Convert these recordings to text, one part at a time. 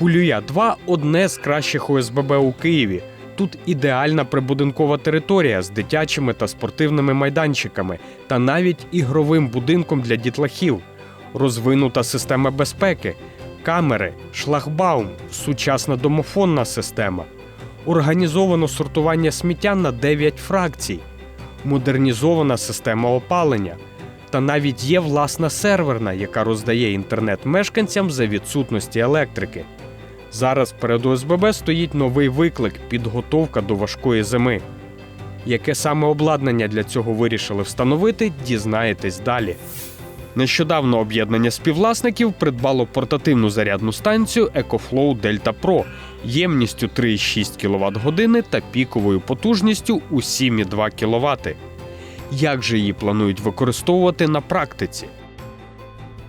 Пулюя 2 одне з кращих ОСББ у Києві. Тут ідеальна прибудинкова територія з дитячими та спортивними майданчиками та навіть ігровим будинком для дітлахів, розвинута система безпеки, камери, шлагбаум, сучасна домофонна система, організовано сортування сміття на 9 фракцій, модернізована система опалення. Та навіть є власна серверна, яка роздає інтернет мешканцям за відсутності електрики. Зараз перед ОСББ стоїть новий виклик підготовка до важкої зими. Яке саме обладнання для цього вирішили встановити, дізнаєтесь далі. Нещодавно об'єднання співвласників придбало портативну зарядну станцію EcoFlow Delta Pro ємністю 3,6 кВт години та піковою потужністю у 7,2 кВт. Як же її планують використовувати на практиці?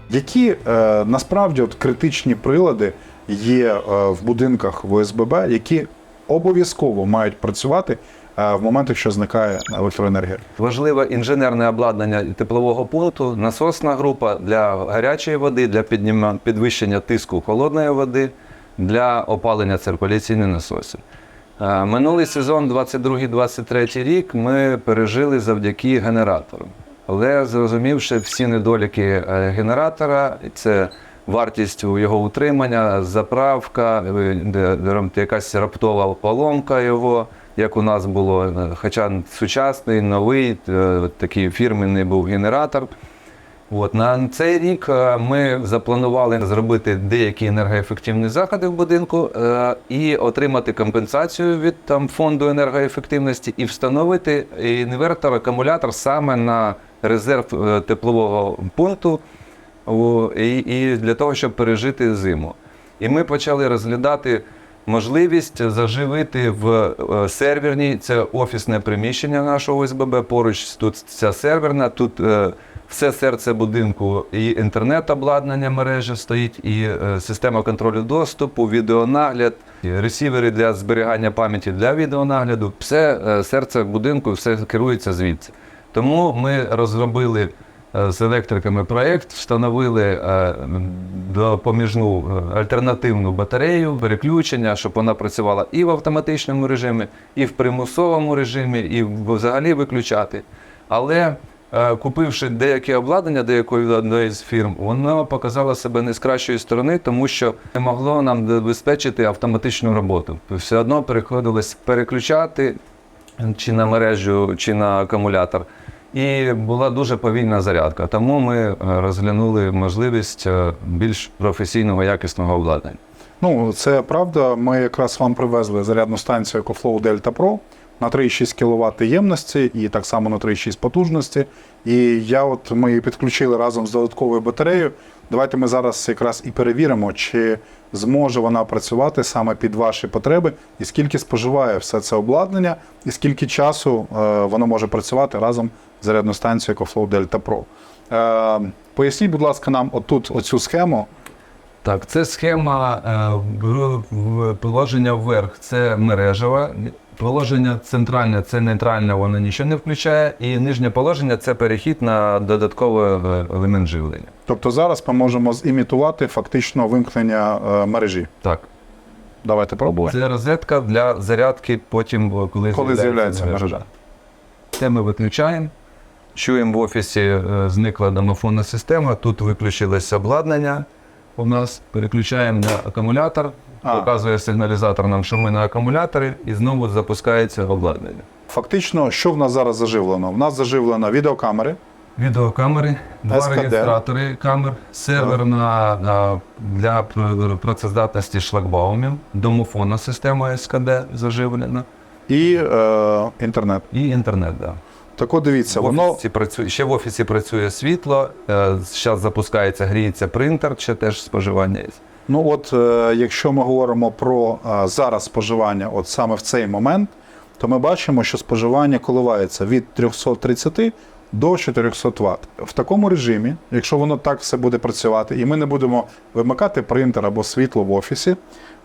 Які е, насправді от критичні прилади є е, в будинках в ОСББ, які обов'язково мають працювати е, в момент, якщо зникає електроенергія? Важливе інженерне обладнання теплового пункту, насосна група для гарячої води, для підвищення тиску холодної води, для опалення циркуляційних насосів. Е, Минулий сезон, 22-23 рік, ми пережили завдяки генератору. Але зрозумівши всі недоліки генератора, це вартість його утримання, заправка, е, якась раптова поломка його, як у нас було, е, хоча сучасний, новий, е, такий фірменний був генератор. От, на цей рік ми запланували зробити деякі енергоефективні заходи в будинку і отримати компенсацію від там, фонду енергоефективності і встановити інвертор, акумулятор саме на резерв теплового пункту і, для того, щоб пережити зиму. І ми почали розглядати можливість заживити в е, серверній, це офісне приміщення нашого ОСББ, поруч тут ця серверна, тут е, все серце будинку, і інтернет-обладнання мережі стоїть, і е, система контролю доступу, відеонагляд, ресівери для зберігання пам'яті для відеонагляду. Все серце будинку, все керується звідси. Тому ми розробили з електриками проєкт, встановили е, допоміжну е, альтернативну батарею, переключення, щоб вона працювала і в автоматичному режимі, і в примусовому режимі, і взагалі виключати. Але е, купивши деяке обладнання деякої одної з фірм, воно показало себе не з кращої сторони, тому що не могло нам забезпечити автоматичну роботу. Все одно приходилось переключати чи на мережу, чи на акумулятор. І була дуже повільна зарядка. Тому ми е, розглянули можливість е, більш професійного якісного обладнання. Ну, це правда. Ми якраз вам привезли зарядну станцію EcoFlow Delta Pro на 3,6 кВт ємності і так само на 3,6 потужності. І я от ми її підключили разом з додатковою батареєю. Давайте ми зараз якраз і перевіримо, чи зможе вона працювати саме під ваші потреби, і скільки споживає все це обладнання, і скільки часу е, воно може працювати разом з зарядною станцією EcoFlow Delta Pro. Е, поясніть, будь ласка, нам отут оцю схему. Так, це схема е, положення вверх це мережева, положення центральне це нейтральне, воно нічого не включає. І нижнє положення це перехід на додатковий елемент живлення. Тобто зараз ми можемо зімітувати фактично вимкнення е, мережі. Так, Давайте пробуємо. це розетка для зарядки потім, коли, Коли з'являється мережа. Це ми виключаємо. Чуємо в офісі е, зникла домофонна система, тут виключилось обладнання. У нас переключаємо на акумулятор, А. показує сигналізатор нам, що ми на акумуляторі, і знову запускається обладнання. Фактично, що в нас зараз заживлено? В нас заживлено відеокамери, Відеокамери, два СКД. реєстратори камер, серверна а, для працездатності шлагбаумів, домофонна система СКД заживлена і е, інтернет. і інтернет. Да. Так от дивіться, В воно працює, ще в офісі працює світло, зараз запускається, гріється принтер, ще теж споживання є. Ну от е, якщо ми говоримо про е, зараз споживання, от саме в цей момент, то ми бачимо, що споживання коливається від 330 до 400 Вт. В такому режимі, якщо воно так все буде працювати, і ми не будемо вимикати принтер або світло в офісі,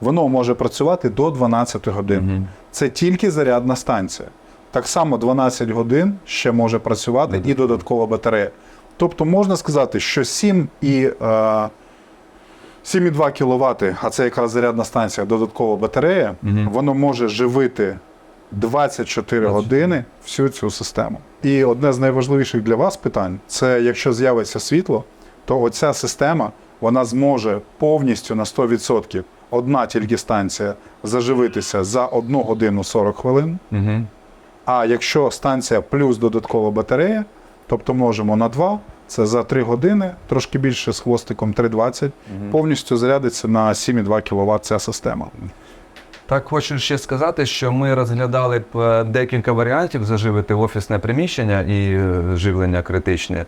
воно може працювати до 12 годин. Це тільки зарядна станція. Так само 12 годин ще може працювати і додаткова батарея. Тобто можна сказати, що 7 і е, 7,2 кВт, а це якраз зарядна станція, додаткова батарея, Мгм. воно може живити 24 години всю цю систему. І одне з найважливіших для вас питань це якщо з'явиться світло, то оця система вона зможе повністю на 100% одна тільки станція заживитися за 1 годину 40 хвилин. Угу. А якщо станція плюс додаткова батарея, тобто можемо на 2, це за 3 години, трошки більше з хвостиком 3,20, повністю зарядиться на 7,2 кВт ця система. Так хочу ще сказати, що ми розглядали б е, декілька варіантів заживити офісне приміщення і е, живлення критичне.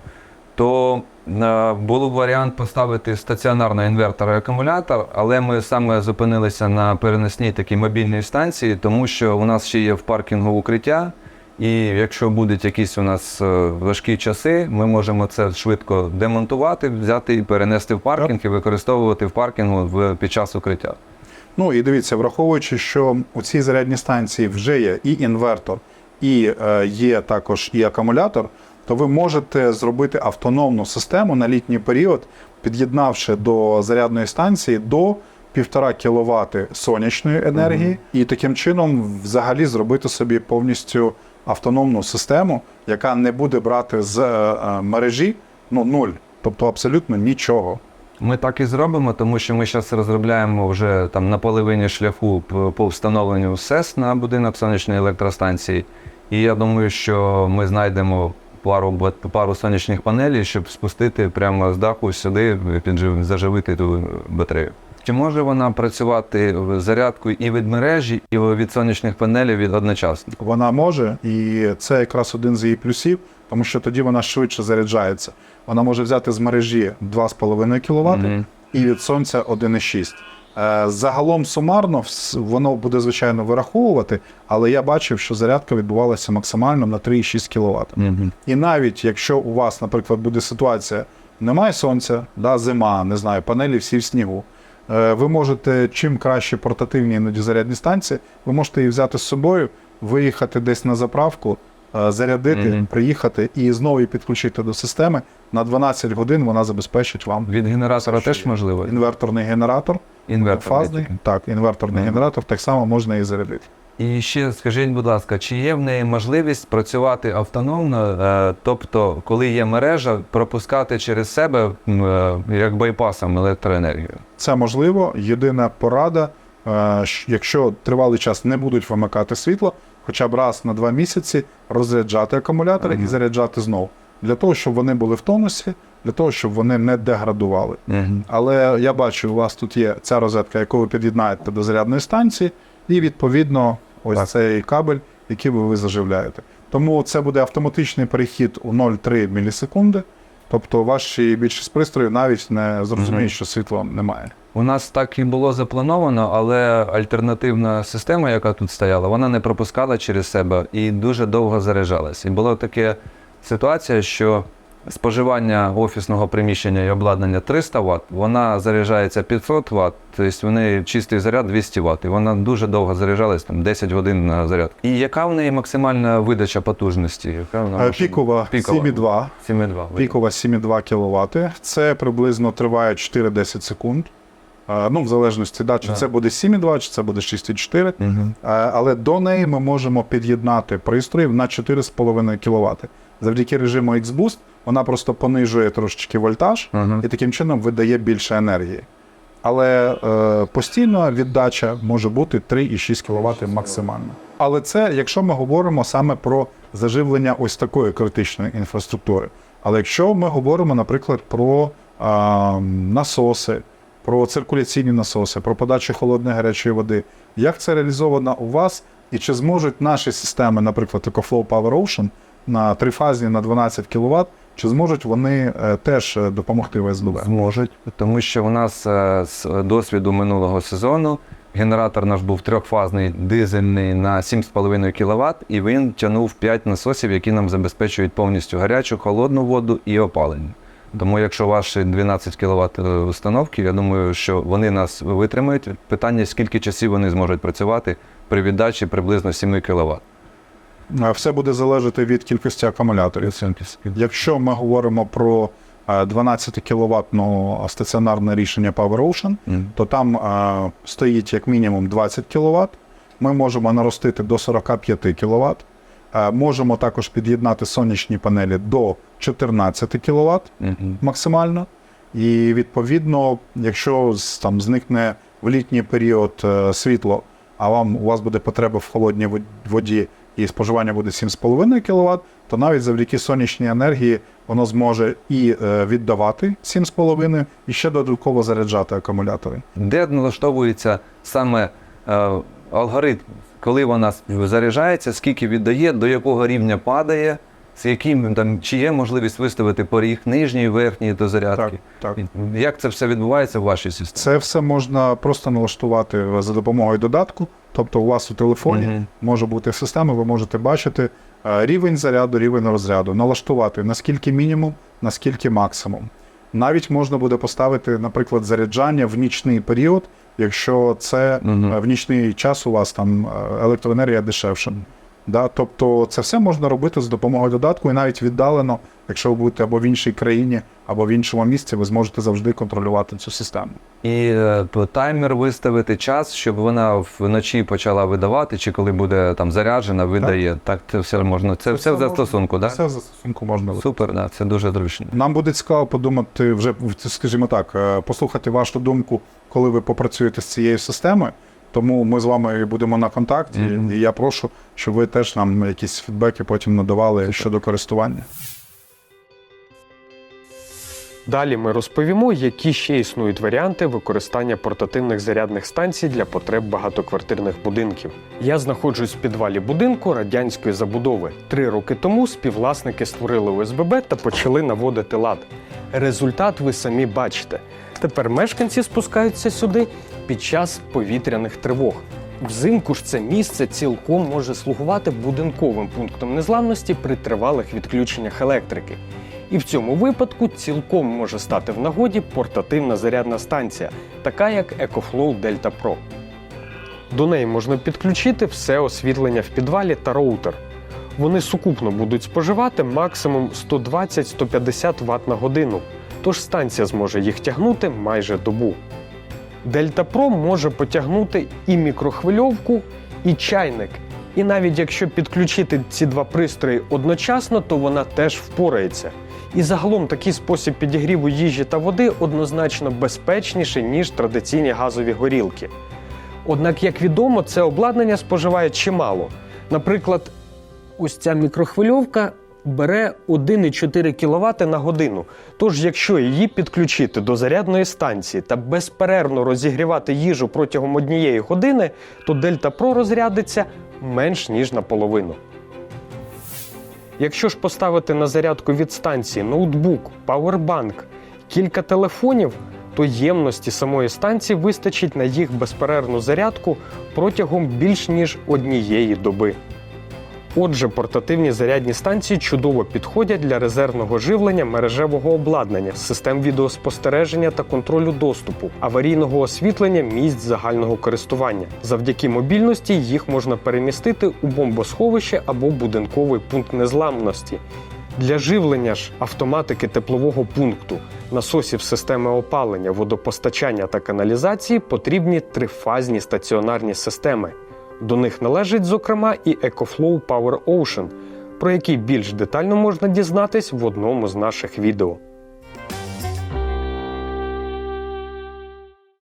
То е, був варіант поставити стаціонарний інвертор і акумулятор, але ми саме зупинилися на переносній такій мобільній станції, тому що у нас ще є в паркінгу укриття. І якщо будуть якісь у нас е, важкі часи, ми можемо це швидко демонтувати, взяти і перенести в паркінг і використовувати в паркінгу в, під час укриття. Ну і дивіться, враховуючи, що у цій зарядній станції вже є і інвертор, і е, є також і акумулятор, то ви можете зробити автономну систему на літній період, під'єднавши до зарядної станції до 1,5 кВт сонячної енергії, і таким чином взагалі зробити собі повністю автономну систему, яка не буде брати з е, е, мережі ну, нуль, тобто абсолютно нічого. Ми так і зробимо, тому що ми зараз розробляємо вже там на половині шляху по встановленню СЕС на будинок сонячної електростанції. І я думаю, що ми знайдемо пару, пару сонячних панелей, щоб спустити прямо з даху сюди, піджив- заживити ту батарею. Чи може вона працювати в зарядку і від мережі, і від сонячних панелей від одночасно? Вона може, і це якраз один з її плюсів, тому що тоді вона швидше заряджається. Вона може взяти з мережі 2,5 кВт Мгм. і від сонця 1,6. Е, Загалом сумарно воно буде звичайно вираховувати, але я бачив, що зарядка відбувалася максимально на 3,6 кВт. Мгм. І навіть якщо у вас, наприклад, буде ситуація, немає сонця, да, зима, не знаю, панелі всі в снігу. Е, Ви можете чим краще портативні іноді зарядні станції, ви можете її взяти з собою, виїхати десь на заправку, зарядити, зарядити, Мгм. приїхати і знову її підключити до системи. На 12 годин вона забезпечить вам Від генератора теж можливо? інверторний генератор, Інвертор. фазний. Так, інверторний Мгм. генератор так само можна і зарядити. І ще скажіть, будь ласка, чи є в неї можливість працювати автономно, е, тобто, коли є мережа, пропускати через себе е, як байпасом електроенергію? Це можливо. Єдина порада, е, якщо тривалий час не будуть вимикати світло, хоча б раз на два місяці розряджати акумулятори і заряджати знову. Для того, щоб вони були в тонусі, для того, щоб вони не деградували. Але я бачу, у вас тут є ця розетка, яку ви під'єднаєте до зарядної станції, і відповідно ось Так. цей кабель, який ви, ви заживляєте. Тому це буде автоматичний перехід у 0,3 мілісекунди. Тобто ваші більшість пристроїв навіть не зрозуміють, що світла немає. У нас так і було заплановано, але альтернативна система, яка тут стояла, вона не пропускала через себе і дуже довго заряджалась. І була така ситуація, що споживання офісного приміщення і обладнання 300 Вт, вона заряджається 500 Вт, тобто в неї чистий заряд 200 Вт, і вона дуже довго заряджалась, там 10 годин на заряд. І яка в неї максимальна видача потужності? Яка вона Е, може Пікова бути? Пікова. 7,2. 7,2. Пікова 7,2 кВт. Це приблизно триває 4-10 секунд. Е, Ну, в залежності, да, чи Да. це буде 7,2, чи це буде 6,4. Мгм. Е, Але до неї ми можемо під'єднати пристрої на 4,5 кВт. Завдяки режиму X-Boost вона просто понижує трошечки вольтаж Ага. і таким чином видає більше енергії. Але е, постійна віддача може бути 3,6 кВт максимально. Але це якщо ми говоримо саме про заживлення ось такої критичної інфраструктури. Але якщо ми говоримо, наприклад, про а, насоси, про циркуляційні насоси, про подачу холодної гарячої води, як це реалізовано у вас, і чи зможуть наші системи, наприклад, EcoFlow Power Ocean на трифазні на 12 кВт, чи зможуть вони е, теж е, допомогти в СББ? Зможуть, тому що у нас е, з досвіду минулого сезону генератор наш був трьохфазний дизельний на 7,5 кВт, і він тягнув 5 насосів, які нам забезпечують повністю гарячу, холодну воду і опалення. Тому якщо ваші 12 кВт установки, я думаю, що вони нас витримають. Питання, скільки часів вони зможуть працювати при віддачі приблизно 7 кВт. Е, Все буде залежати від кількості акумуляторів. Якщо ми говоримо про е, 12 кВт стаціонарне рішення PowerOcean, то там е, стоїть як мінімум 20 кВт. Ми можемо наростити до 45 кВт. Е, Можемо також під'єднати сонячні панелі до 14 кВт максимально. І відповідно, якщо там зникне в літній період е, світло, а вам у вас буде потреба в холодній вод- воді і споживання буде 7,5 кВт, то навіть завдяки сонячній енергії воно зможе і е, віддавати 7,5 і ще додатково заряджати акумулятори. Де налаштовується саме е, алгоритм, коли вона заряджається, скільки віддає, до якого рівня падає, з яким там чи є можливість виставити поріг нижній, верхній до зарядки. Так, так. Як це все відбувається в вашій системі? Це все можна просто налаштувати за допомогою додатку. Тобто у вас у телефоні Мгм. може бути система, ви можете бачити е, рівень заряду, рівень розряду, налаштувати наскільки мінімум, наскільки максимум. Навіть можна буде поставити, наприклад, заряджання в нічний період, якщо це е, в нічний час у вас там е, електроенергія дешевша. Да? Тобто це все можна робити з допомогою додатку і навіть віддалено, якщо ви будете або в іншій країні, або в іншому місці, ви зможете завжди контролювати цю систему. І е, таймер виставити час, щоб вона вночі почала видавати, чи коли буде там заряджена, видає. Так, це все можна. Це, все в можна. застосунку, так? Це в застосунку можна Супер, да, це дуже зручно. Нам буде цікаво подумати вже, скажімо так, е, послухати вашу думку, коли ви попрацюєте з цією системою. Тому ми з вами будемо на контакті, Мгм. і я прошу, щоб ви теж нам якісь фідбеки потім надавали щодо користування. Далі ми розповімо, які ще існують варіанти використання портативних зарядних станцій для потреб багатоквартирних будинків. Я знаходжусь в підвалі будинку радянської забудови. Три роки тому співвласники створили ОСББ та почали наводити лад. Результат ви самі бачите. Тепер мешканці спускаються сюди під час повітряних тривог. Взимку ж це місце цілком може слугувати будинковим пунктом незламності при тривалих відключеннях електрики. І в цьому випадку цілком може стати в нагоді портативна зарядна станція, така як EcoFlow Delta Pro. До неї можна підключити все освітлення в підвалі та роутер. Вони сукупно будуть споживати максимум 120-150 Вт на годину, тож станція зможе їх тягнути майже добу. Pro може потягнути і мікрохвильовку, і чайник. І навіть якщо підключити ці два пристрої одночасно, то вона теж впорається. І загалом такий спосіб підігріву їжі та води однозначно безпечніший, ніж традиційні газові горілки. Однак, як відомо, це обладнання споживає чимало. Наприклад, ось ця мікрохвильовка бере 1,4 кВт на годину. Тож, якщо її підключити до зарядної станції та безперервно розігрівати їжу протягом однієї години, то Delta Pro розрядиться менш ніж наполовину. Якщо ж поставити на зарядку від станції ноутбук, павербанк, кілька телефонів, то ємності самої станції вистачить на їх безперервну зарядку протягом більш ніж однієї доби. Отже, портативні зарядні станції чудово підходять для резервного живлення мережевого обладнання, систем відеоспостереження та контролю доступу, аварійного освітлення місць загального користування. Завдяки мобільності їх можна перемістити у бомбосховище або будинковий пункт незламності. Для живлення ж автоматики теплового пункту, насосів системи опалення, водопостачання та каналізації потрібні трифазні стаціонарні системи. До них належить, зокрема, і EcoFlow Power Ocean, про який більш детально можна дізнатись в одному з наших відео.